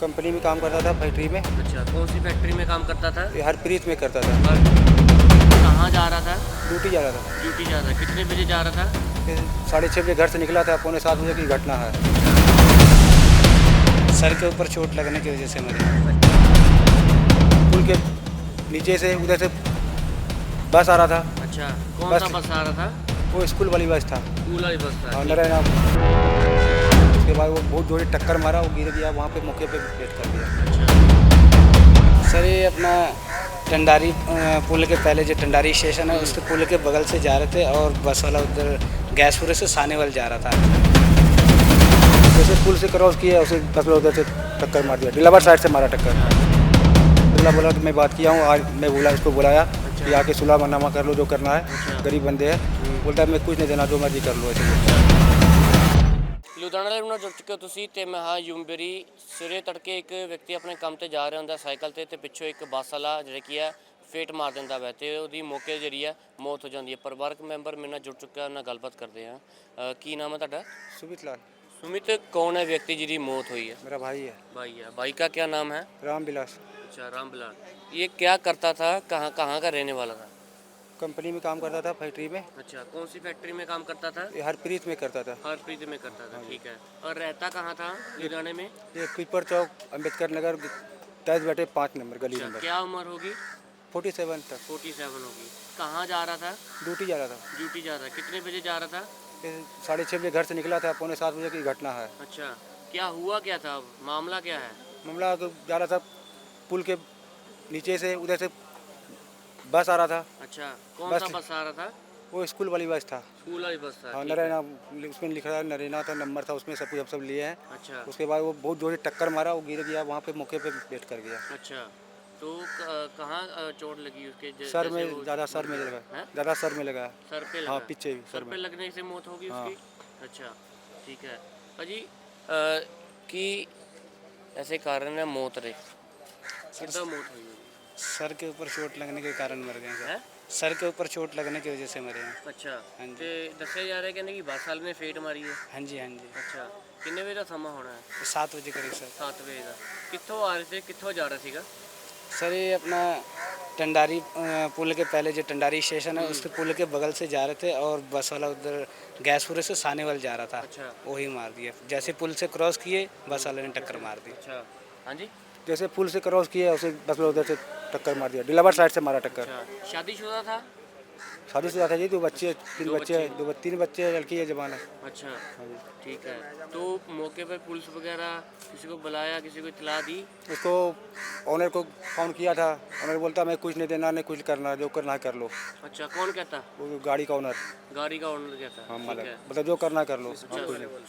Company में काम करता था फैक्ट्री में। अच्छा कौन सी फैक्ट्री में काम करता था? ये हरप्रीत में करता था। और कहाँ जा रहा था? ड्यूटी जा रहा था। ड्यूटी जा रहा था कितने बजे जा रहा था? साढ़े छः बजे घर से निकला था पौने सात बजे की घटना है। सर के ऊपर चोट लगने की वजह से मरे। पुल के नीचे से उधर से बस आ रहा था। अच्छा कौन बस- सा बस आ रहा था? वो स्कूल वाली बस था। स्कूल वाली बस था। नारायण उसके बाद वो बहुत जोरी टक्कर मारा वो गिर गया वहाँ पे मौके पे डेथ कर दिया। सर ये अपना टंडारी पुल के पहले जो टंडारी स्टेशन है उसके पुल के बगल से जा रहे थे और बस वाला उधर गैसपुरे से सानेवाल जा रहा था। जैसे पुल से क्रॉस किया उसे बस वाला उधर से टक्कर मार दिया। डिलावर साइड से मारा टक्कर। बोला बोला कि मैं बात किया हूँ आज मैं बोला इसको बुलाया कि आके सुलह मनामा कर लो जो करना है। गरीब बंदे हैं। बोलता है मैं कुछ नहीं देना जो मर्ज़ी कर लो ऐसे ਲੁਧਿਆਣਾ ਲਾਈਵ ਨਾਲ ਜੁੜ ਚੁੱਕੇ ਹੋ ਤੁਸੀਂ ਤੇ ਮੈਂ ਹਾਂ ਯੂਮਬਰੀ ਸਵੇਰੇ ਤੜਕੇ ਇੱਕ ਵਿਅਕਤੀ ਆਪਣੇ ਕੰਮ ਤੇ ਜਾ ਰਿਹਾ ਹੁੰਦਾ ਸਾਈਕਲ ਤੇ ਤੇ ਪਿੱਛੋਂ ਇੱਕ ਬੱਸ ਵਾਲਾ ਜਿਹੜਾ ਕੀ ਹੈ ਫੇਟ ਮਾਰ ਦਿੰਦਾ ਵੈ ਤੇ ਉਹਦੀ ਮੌਕੇ ਤੇ ਜਿਹੜੀ ਹੈ ਮੌਤ ਹੋ ਜਾਂਦੀ ਹੈ ਪਰਿਵਾਰਕ ਮੈਂਬਰ ਮੇਰੇ ਨਾਲ ਜੁੜ ਚੁੱਕਾ ਉਹਨਾਂ ਨਾਲ ਗੱਲਬਾਤ ਕਰਦੇ ਹਾਂ ਅ, ਕੀ ਨਾਮ ਹੈ ਤੁਹਾਡਾ सुमित लाल सुमित कौन है व्यक्ति जिसकी मौत हुई है मेरा भाई है भाई है भाई का क्या नाम है राम विलास अच्छा राम बिलाल ये क्या करता था कहाँ कहाँ का रहने वाला था कंपनी में काम करता था फैक्ट्री में। अच्छा कौन सी फैक्ट्री में काम करता था? हरप्रीत में करता था। हरप्रीत में करता था ठीक है। और रहता कहाँ था लुधियाने में? ये पीपर चौक अंबेडकर नगर टैच बैठे पाँच नंबर गली अच्छा नंबर। क्या उम्र होगी? फोर्टी सेवन तक। फोर्टी सेवन होगी। कहाँ जा रहा था? ड्यूटी जा रहा था। ड्यूटी जा रहा था। कितने बजे जा रहा था? साढ़े छः बजे घर से निकला था पौने सात बजे की घटना है। अच्छा क्या हुआ क्या था मामला क्या है? मामला तो जा रहा था पुल के नीचे से उधर से बस आ रहा था। अच्छा कौन सा बस आ रहा था? वो स्कूल वाली बस था। स्कूल वाली बस था हाँ नरेना उसमें लिखा था नरेना था नंबर था उसमें सब कुछ सब लिए हैं। अच्छा। उसके बाद वो बहुत ज़ोर से टक्कर मारा वो गिर गया वहाँ पे मौके पे बैठ कर गया। अच्छा तो कहाँ चोट लगी उसके? सर में ज़्यादा सर में लगा। ज़्यादा सर में लगा। सर पे हाँ पीछे भी सर पे लगने से मौत होगी हाँ। उसकी? अच्छा ठीक है। अजी की ऐसे कारण है मौत रे। कितना मौत हुई? सर के ऊपर चोट लगने के कारण मर गए ਹੈ सर सर के ऊपर चोट लगने की वजह से मरे हैं ਅੱਛਾ ਹਾਂਜੀ। ਤੇ ਦੱਸਿਆ ਜਾ ਰਿਹਾ ਕਹਿੰਦੇ ਕਿ ਬੱਸ ਵਾਲੇ ਨੇ ਫੇਟ ਮਾਰੀ ਹੈ हाँ जी हाँ जी ਅੱਛਾ ਕਿੰਨੇ ਵਜੇ ਦਾ ਸਮਾਂ ਹੋਣਾ ਹੈ सात बजे करीब सर 7 ਵਜੇ ਦਾ ਕਿੱਥੋਂ ਆ ਰਹੇ ਸੀ ਕਿੱਥੋਂ ਜਾ ਰਿਹਾ ਸੀਗਾ सर ये अपना टंडारी अ, पुल के पहले जो टंडारी स्टेशन है उसके पुल के बगल से जा रहे थे और बस वाला उधर गैसपुरे से सानेवाल जा रहा था अच्छा वही मार दिया जैसे पुल से क्रॉस किए बस वाले ने टक्कर मार दी अच्छा ਹਾਂਜੀ जैसे पुल से क्रॉस किया उसे बस वाला उधर से टक्कर मार दिया डिलावर साइड से मारा टक्कर अच्छा शादीशुदा था शादीशुदा था जी दो बच्चे तीन दो बच्चे बच्चे। दो तीन बच्चे लड़की है जवान है। अच्छा ठीक है। तो मौके पर पुलिस वगैरह किसी को बुलाया किसी को इतला दी? उसको ऑनर को फ़ोन किया था। ऑनर बोलता मैं कुछ नहीं देना नहीं कुछ करना जो करना कर लो। अच्छा कौन कहता? वो गाड़ी का ऑनर गाड़ी का ओनर कहता। हाँ है। मतलब जो करना कर लो। अच्छा हाँ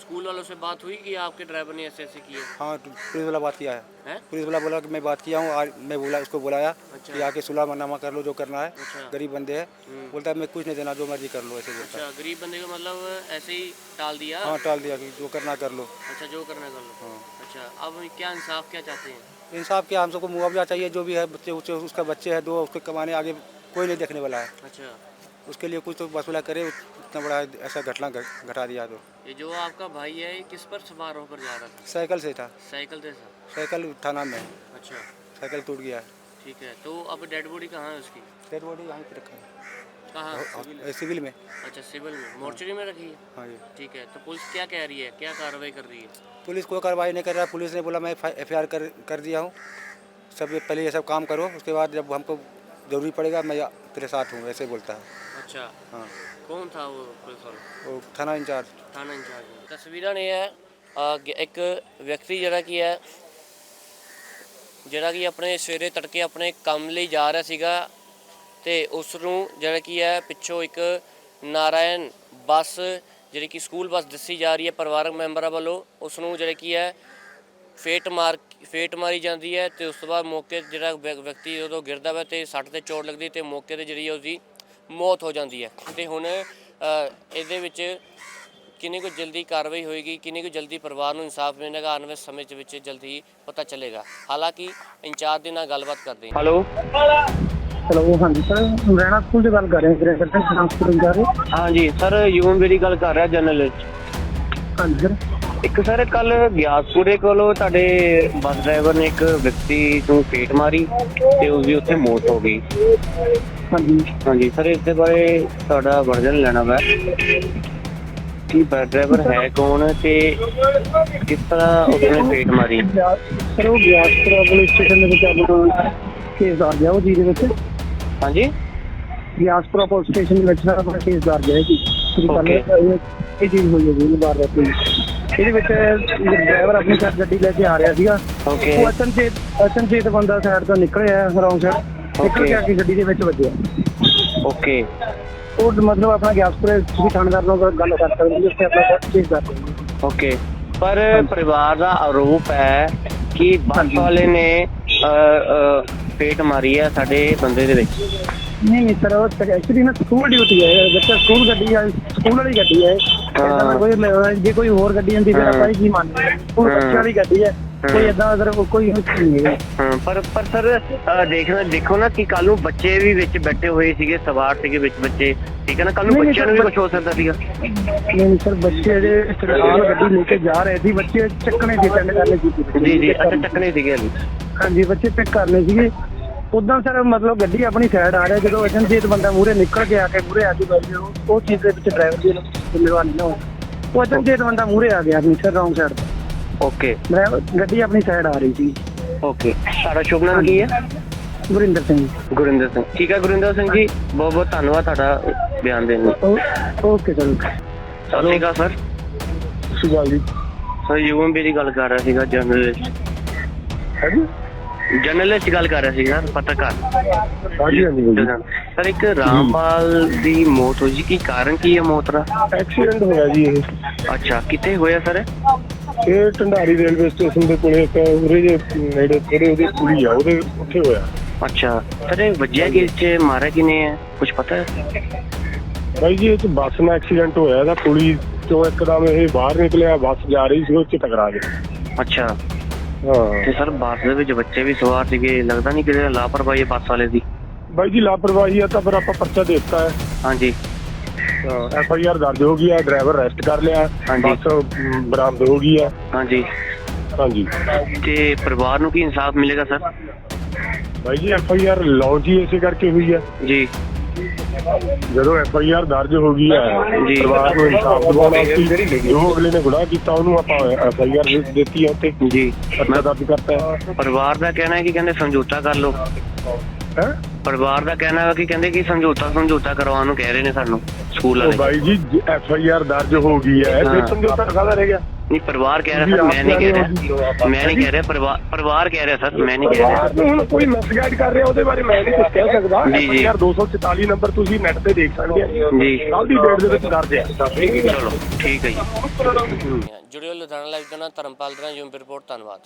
स्कूल वालों से बात हुई कि आपके ड्राइवर ने ऐसे ऐसे किए हाँ तो पुलिस वाला बात किया है। पुलिस वाला बोला कि मैं बात किया हूँ मैं बोला उसको बुलाया अच्छा। कि आके सुलह मनामा कर लो जो करना है। अच्छा। गरीब बंदे हैं। हम्म। बोलता है मैं कुछ नहीं देना जो मर्ज़ी कर लो ऐसे बोलता अच्छा गरीब बंदे को मतलब ऐसे ही टाल दिया? हाँ टाल दिया कि जो करना कर लो। अच्छा जो करना कर लो। हाँ। अच्छा अब क्या इंसाफ क्या चाहते हैं? इंसाफ क्या हम सबको मुआवजा चाहिए जो भी है बच्चे उच्चे उसका बच्चे है दो उसके कमाने आगे कोई नहीं देखने वाला है। अच्छा। उसके लिए कुछ तो वसूला करे इतना बड़ा ऐसा घटना घटा दिया तो। ये जो आपका भाई है किस पर सवार होकर जा रहा था? साइकिल से था। साइकिल से? था साइकिल थाना में। अच्छा। साइकिल टूट गया। है ठीक है तो अब डेड बॉडी कहाँ है उसकी? डेड बॉडी यहाँ पे रखा है। कहाँ? हाँ, सिविल हाँ, में? अच्छा सिविल में। मोर्चरी में रखी है? हाँ जी ठीक है तो पुलिस क्या कह रही है? क्या कार्रवाई कर रही है? पुलिस कोई कार्रवाई नहीं कर रहा। पुलिस ने बोला मैं एफआईआर कर कर दिया हूँ। सब पहले ये सब काम करो। उसके बाद जब हमको ज़रूरी पड़ेगा मैं तेरे साथ हूँ ऐसे बोलता है। अच्छा। हाँ। कौन था वो पुलिस वाला? वो थाना इंचार्ज। थाना इंचार्ज। तस्वीर ने है। एक व्यक्ति जरा की है ਜਿਹੜਾ ਕਿ ਆਪਣੇ ਸਵੇਰੇ ਤੜਕੇ ਆਪਣੇ ਕੰਮ ਲਈ ਜਾ ਰਿਹਾ ਸੀਗਾ ਤੇ ਉਸ ਨੂੰ ਜਿਹੜਾ ਕੀ ਹੈ, ਪਿੱਛੋਂ ਇੱਕ ਨਾਰਾਇਣ ਬੱਸ ਜਿਹੜੀ ਕਿ ਸਕੂਲ ਬੱਸ ਦੱਸੀ ਜਾ ਰਹੀ ਹੈ ਪਰਿਵਾਰਕ ਮੈਂਬਰਾਂ ਵੱਲੋਂ ਉਸ ਨੂੰ ਜਿਹੜਾ ਕੀ ਹੈ, ਫੇਟ ਮਾਰ, ਫੇਟ ਮਾਰੀ ਜਾਂਦੀ ਹੈ ਤੇ ਉਸ ਤੋਂ ਬਾਅਦ ਮੌਕੇ ਜਿਹੜਾ ਵਿਅ- ਵਿਅਕਤੀ ਉਦੋਂ ਗਿਰਦਾ ਵਾ ਤੇ ਸੱਟ ਤੇ ਚੋਟ ਲੱਗਦੀ ਤੇ ਮੌਕੇ ਤੇ ਜਿਹੜੀ ਉਹਦੀ ਮੌਤ ਹੋ ਜਾਂਦੀ ਹੈ। ਤੇ ਹੁਣ ਇਹਦੇ ਵਿੱਚ ਕਿੰਨੀ ਕੁ ਜਲਦੀ ਕਾਰਵਾਈ ਹੋਏਗੀ ਕਿੰਨੀ ਕੁ ਜਲਦੀ ਪਰਿਵਾਰ ਨੂੰ ਇਨਸਾਫ ਮਿਲੇਗਾ ਆਉਣ ਵਾਲੇ ਸਮੇਂ ਦੇ ਵਿੱਚ ਜਲਦੀ ਪਤਾ ਚੱਲੇਗਾ। ਹਾਲਾਂਕਿ ਇੰਚਾਰਜ ਦੇ ਨਾਲ ਗੱਲਬਾਤ ਕਰਦੇ ਹਾਂ। ਹੈਲੋ ਹੈਲੋ ਹਾਂਜੀ ਸਰ ਰਹਿਣਾ ਸਕੂਲ ਦੀ ਗੱਲ ਕਰ ਰਹੇ ਹਾਂ ਸੈਕਟਰ ਹਸਪੀਟਲ ਜਾ ਰਹੇ ਹਾਂਜੀ ਸਰ ਯੂਮ ਮੇਰੀ ਗੱਲ ਕਰ ਰਿਹਾ ਜਰਨਲਿਸਟ ਹਾਂਜੀ ਸਰ ਇੱਕ ਸਰ ਕੱਲ ਗਿਆਸਪੁਰੇ ਕੋਲੋਂ ਤੁਹਾਡੇ ਬੱਸ ਡਰਾਈਵਰ ਨੇ ਇੱਕ ਵਿਅਕਤੀ ਨੂੰ ਫੇਟ ਮਾਰੀ ਤੇ ਉਸ ਦੀ ਉੱਥੇ ਮੌਤ ਹੋ ਗਈ। ਹਾਂਜੀ। ਹਾਂਜੀ ਸਰ ਇਸ ਦੇ ਬਾਰੇ ਤੁਹਾਡਾ ਵਰਜਨ ਲੈਣਾ ਵਾ ਕਿ ਬੱਸ ਡਰਾਈਵਰ ਹੈ ਕੌਣ ਤੇ ਕਿਸ ਤਰ੍ਹਾਂ ਉਸਨੇ ਫੇਟ ਮਾਰੀ? ਸਰ ਉਹ ਗਿਆਸਪੁਰਾ ਪੁਲਿਸ ਸਟੇਸ਼ਨ ਦੇ ਵਿੱਚ ਆਪਣਾ ਕੇਸ ਦਰਜ ਹੈ ਉਹ ਜੀ ਦੇ ਵਿੱਚ। ਹਾਂਜੀ? ਗਿਆਸਪੁਰਾ ਪੁਲਿਸ ਸਟੇਸ਼ਨ ਦੇ ਵਿੱਚ ਸਰ ਆਪਣਾ ਕੇਸ ਦਰਜ ਹੈ ਜੀ। ਜਿਹੜੀ ਕੱਲ Okay. ਇਹ ਚੀਜ਼ ਹੋਈ ਹੈ ਜੀ ਬਾਰ ਰਾਤੀ ਇਹਦੇ ਵਿੱਚ ਡਰਾਈਵਰ ਆਪਣੀ ਕਾਰ ਗੱਡੀ ਲੈ ਕੇ ਆ ਰਿਹਾ ਸੀਗਾ। ਓਕੇ ਉਹ ਅਚਨਚੇਤ ਅਚਨਚੇਤ ਬੰਦਾ ਸਾਈਡ ਤੋਂ ਨਿਕਲਿਆ ਰੌਂਗ ਸਾਈਡ ਨਿਕਲ Okay. ਕੇ ਆ ਕੇ ਗੱਡੀ ਦੇ ਵਿੱਚ ਵੱਜਿਆ। ਓਕੇ ਉਹ ਮਤਲਬ ਆਪਣਾ ਗਿਆਸਪੁਰੇ ਤੁਸੀਂ ਥਾਣੇਦਾਰ ਨਾਲ ਗੱਲ ਕਰ ਸਕਦੇ ਹੋ ਉੱਥੇ ਆਪਣਾ ਕੇਸ ਦਰਜ ਹੈ। ਓਕੇ। ਪਰ ਪਰਿਵਾਰ ਦਾ ਆਰੋਪ ਹੈ ਕਿ ਬੱਸ ਵਾਲੇ ਨੇ ਅ, ਅ, ਫੇਟ ਮਾਰੀ ਹੈ ਸਾਡੇ ਬੰਦੇ ਦੇ ਵਿੱਚ। ਨਹੀਂ ਨਹੀਂ ਸਰ ਉਹ ਐਕਚੁਅਲੀ ਨਾ ਸਕੂਲ ਡਿਊਟੀ ਹੈ ਬੱਚਾ ਸਕੂਲ ਗੱਡੀ ਹੈ ਸਕੂਲ ਵਾਲੀ ਗੱਡੀ ਹੈ। ਕੋਈ ਜੇ ਕੋਈ ਹੋਰ ਗੱਡੀ ਹੁੰਦੀ ਫਿਰ ਹਾਂ। ਆਪਾਂ ਇਹ ਕੀ ਮੰਨਦੇ ਸਕੂਲ ਹਾਂ। ਬੱਚਿਆਂ ਵਾਲੀ ਗੱਡੀ ਹੈ। ਕੋਈ ਏਦਾਂ ਅਦਰ ਕੋਈ ਹੁਕਮ ਨਹੀਂ ਹੈ ਹਾਂ ਪਰ ਪਰ ਸਰ ਅ, ਦੇਖਣਾ ਦੇਖੋ ਨਾ ਕਿ ਕੱਲ ਨੂੰ ਬੱਚੇ ਵੀ ਵਿੱਚ ਬੈਠੇ ਹੋਏ ਸੀਗੇ ਸਵਾਰ ਸੀਗੇ ਵਿੱਚ ਬੱਚੇ ਠੀਕ ਹੈ ਨਾ? ਕੱਲ ਨੂੰ ਨਹੀਂ, ਨਹੀਂ, ਬੱਚਿਆਂ ਨੂੰ ਵੀ ਸਰ, ਕੁਝ ਹੋ ਸਕਦਾ ਸੀਗਾ। ਨਹੀਂ ਸਰ ਬੱਚੇ ਜਿਹੜੇ ਫਿਲਹਾਲ ਗੱਡੀ ਲੈ ਕੇ ਜਾ ਰਹੇ ਸੀ ਬੱਚੇ ਚੱਕਣੇ ਸੀ ਅਟੈਂਡ ਕਰਨੇ ਸੀ ਜੀ ਜੀ ਅੱਛਾ ਚੱਕਣੇ ਸੀਗੇ ਹਲੀ ਹਾਂਜੀ ਬੱਚੇ ਪਿਕ ਕਰਨੇ ਸੀਗੇ। ਉਦਾਂ ਸਰ ਮਤਲਬ ਗੱਡੀ ਆਪਣੀ ਸਾਈਡ ਆ ਰਿਹਾ ਜਦੋਂ ਅਚਨਚੇਤ ਬੰਦਾ ਮੂਹਰੇ ਨਿਕਲ ਕੇ ਆ ਕੇ ਮੂਹਰੇ ਆ ਕੇ ਬੈਠੇ ਉਹ ਉਹ ਚੀਜ਼ ਦੇ ਵਿੱਚ ਡਰਾਈਵਰ ਦੀ ਜ਼ਿੰਮੇਵਾਰੀ ਨਾ ਹੋਵੇ। ਉਹ ਅਚਨਚੇਤ ਬੰਦਾ ਮੂਹਰੇ ਆ ਗਿਆ ਆਪਣੀ sir wrong side okay driver ਗੱਡੀ ਆਪਣੀ ਸਾਈਡ ਆ ਰਹੀ ਸੀ। ਓਕੇ ਤੁਹਾਡਾ ਸ਼ੁਭ ਨਾਮ ਕੀ ਹੈ? ਗੁਰਿੰਦਰ ਸਿੰਘ। ਗੁਰਿੰਦਰ ਸਿੰਘ। ਠੀਕ ਹੈ ਗੁਰਿੰਦਰ ਸਿੰਘ ਜੀ ਬਹੁਤ ਬਹੁਤ ਧੰਨਵਾਦ ਤੁਹਾਡਾ ਬਿਆਨ ਦੇਣ ਲਈ। ਓ- ਓਕੇ ਸਰ ਸਤਿ ਸ਼੍ਰੀ ਅਕਾਲ ਸਰ। ਜੀ। ਸਰ ਯੂਐਮ ਦੀ ਗੱਲ ਕਰ ਰਿਹਾ ਸੀਗਾ ਜਰਨਲਿਸਟ ਹਾਂਜੀ। ਜਰਨਲਿਸਟ ਗੱਲ ਕਰ ਰਿਹਾ ਸੀਗਾ ਪੱਤਰਕਾਰ। ਹਾਂਜੀ ਹਾਂਜੀ ਸਰ ਇੱਕ ਰਾਮਪਾਲ ਦੀ ਮੌਤ ਹੋਈ ਜੀ ਕੀ ਕਾਰਨ ਕੀ ਹੈ ਮੌਤ ਦਾ? ਐਕਸੀਡੈਂਟ ਹੋਇਆ ਜੀ ਇਹ। ਅੱਛਾ ਕਿੱਥੇ ਹੋਇਆ ਸਰ? ਇਹ ਢੰਡਾਰੀ ਰੇਲਵੇ ਸਟੇਸ਼ਨ ਦੇ ਕੋਲੇ ਇੱਕ ਉਰੇ ਜੇ ਨੇੜੇ ਥੋੜੇ ਉਹਦੇ ਕੁੜੀ ਆ ਉਹਦੇ ਉੱਥੇ ਹੋਇਆ। ਅੱਛਾ ਸਰ ਇਹ ਵੱਜਿਆ ਕਿ ਚ ਮਾਰਿਆ ਕਿਨੇ ਹੈ ਕੁਝ ਪਤਾ ਹੈ? ਬਾਈ ਜੀ ਇਹ ਚ ਬੱਸ ਨਾਲ ਐਕਸੀਡੈਂਟ ਹੋਇਆ ਇਹਦਾ ਕੁੜੀ ਤੋਂ ਇੱਕਦਮ ਇਹ ਬਾਹਰ ਨਿਕਲਿਆ ਬੱਸ ਜਾ ਰਹੀ ਸੀ ਉਹ ਚ ਟਕਰਾ ਗਿਆ। ਅੱਛਾ। ਹਾਂ। ਤੇ ਸਰ ਬੱਸ ਦੇ ਵਿੱਚ ਬੱਚੇ ਵੀ ਸਵਾਰ ਸੀਗੇ ਲੱਗਦਾ ਨਹੀਂ ਕਿ ਲਾਪਰਵਾਹੀ ਹੈ ਬੱਸ ਵਾਲੇ ਦੀ। ਬਾਈ ਜੀ ਲਾਪਰਵਾਹੀ ਆ ਤਾਂ ਫਿਰ ਆਪਾਂ ਪਰਚਾ ਦੇ ਦਿੱਤਾ ਹੈ। ਹਾਂਜੀ। ਐਫ ਆਈ ਆਰ ਦਰਜ ਹੋ ਗਈ ਆ ਡਰਾਈਵਰ ਅਰੈਸਟ ਕਰ ਲਿਆ ਹਾਂਜੀ। ਬੱਸ ਅਮ, ਬਰਾਮਦ ਹੋ ਗਈ ਆ ਹਾਂਜੀ। ਹਾਂਜੀ। ਤੇ ਪਰਿਵਾਰ ਨੂੰ ਕੀ ਇਨਸਾਫ ਮਿਲੇਗਾ ਸਰ? ਬਾਈ ਜੀ ਐਫ ਆਈ ਆਰ ਲੌਂਚ ਹੀ ਇਸੇ ਕਰਕੇ ਹੋਈ ਆ ਜੀ। ਜਦੋਂ ਐਫ ਆਈ ਆਰ ਦਰਜ ਹੋ ਗਈ ਹੈ ਜੀ। ਪਰਿਵਾਰ ਨੂੰ ਇਨਸਾਫ ਦਿਵਾਉਣਾ ਸੀ ਜੋ ਅਗਲੇ ਨੇ ਗੁਨਾਹ ਕੀਤਾ ਉਹਨੂੰ ਆਪਾਂ ਐਫ ਆਈ ਆਰ ਦਿੱਤੀ ਹੈ ਤੇ ਜੀ। ਪਰਚਾ ਦਰਜ ਕਰਤਾ ਹੈ। ਪਰਿਵਾਰ ਦਾ ਕਹਿਣਾ ਹੈ ਕਿ ਕਹਿੰਦੇ ਸਮਝੌਤਾ ਕਰ ਲਓ। ਹੈਂ? ਪਰਿਵਾਰ ਦਾ ਕਹਿਣਾ ਹੈ ਕਿ ਕਹਿੰਦੇ ਕਿ ਸਮਝੌਤਾ ਸਮਝੌਤਾ ਕਰਵਾਉਣ ਨੂੰ ਕਹਿ ਰਹੇ ਨੇ ਸਾਨੂੰ। ਸਕੂਲ ਉਹ ਵਾਲੇ ਬਾਈ ਜੀ ਐਫ ਆਈ ਆਰ ਦਰਜ ਹੋ ਗਈ ਹੈ। ਫਿਰ ਸਮਝੌਤਾ ਕਾਹਦਾ ਰਹਿ ਗਿਆ। ਨਹੀਂ ਪਰਿਵਾਰ ਕਹਿ ਰਿਹਾ ਸਰ ਮੈਂ ਨਹੀਂ ਕਹਿ ਰਿਹਾ ਮੈਂ ਨਹੀਂ ਕਹਿ ਰਿਹਾ ਪਰਿਵਾਰ ਪਰਿਵਾਰ ਕਹਿ ਰਿਹਾ ਸਰ ਮੈਂ ਨਹੀਂ ਕਹਿ ਰਿਹਾ। ਹੁਣ ਕੋਈ ਮਿਸਗਾਈਡ ਕਰ ਰਿਹਾ ਉਹਦੇ ਬਾਰੇ ਮੈਂ ਨਹੀਂ ਕੁਝ ਕਹਿ ਸਕਦਾ। ਜੀ, ਜੀ। ਯਾਰ 244 ਨੰਬਰ ਤੁਸੀਂ ਨੈਟ ਤੇ ਦੇਖ ਸਕਦੇ ਆ ਜੀ। ਕੱਲ ਦੀ ਡੇਟ ਦੇ ਵਿੱਚ ਦਰਜ ਹੈ। ਚਲੋ ਠੀਕ ਹੈ ਜੀ। ਜੁੜਿਓ ਲੁਧਿਆਣਾ ਲਾਈਵ ਦੇ ਧਰਮਪਾਲ ਦਾ ਯੂਮ ਰਿਪੋਰਟ ਧੰਨਵਾਦ।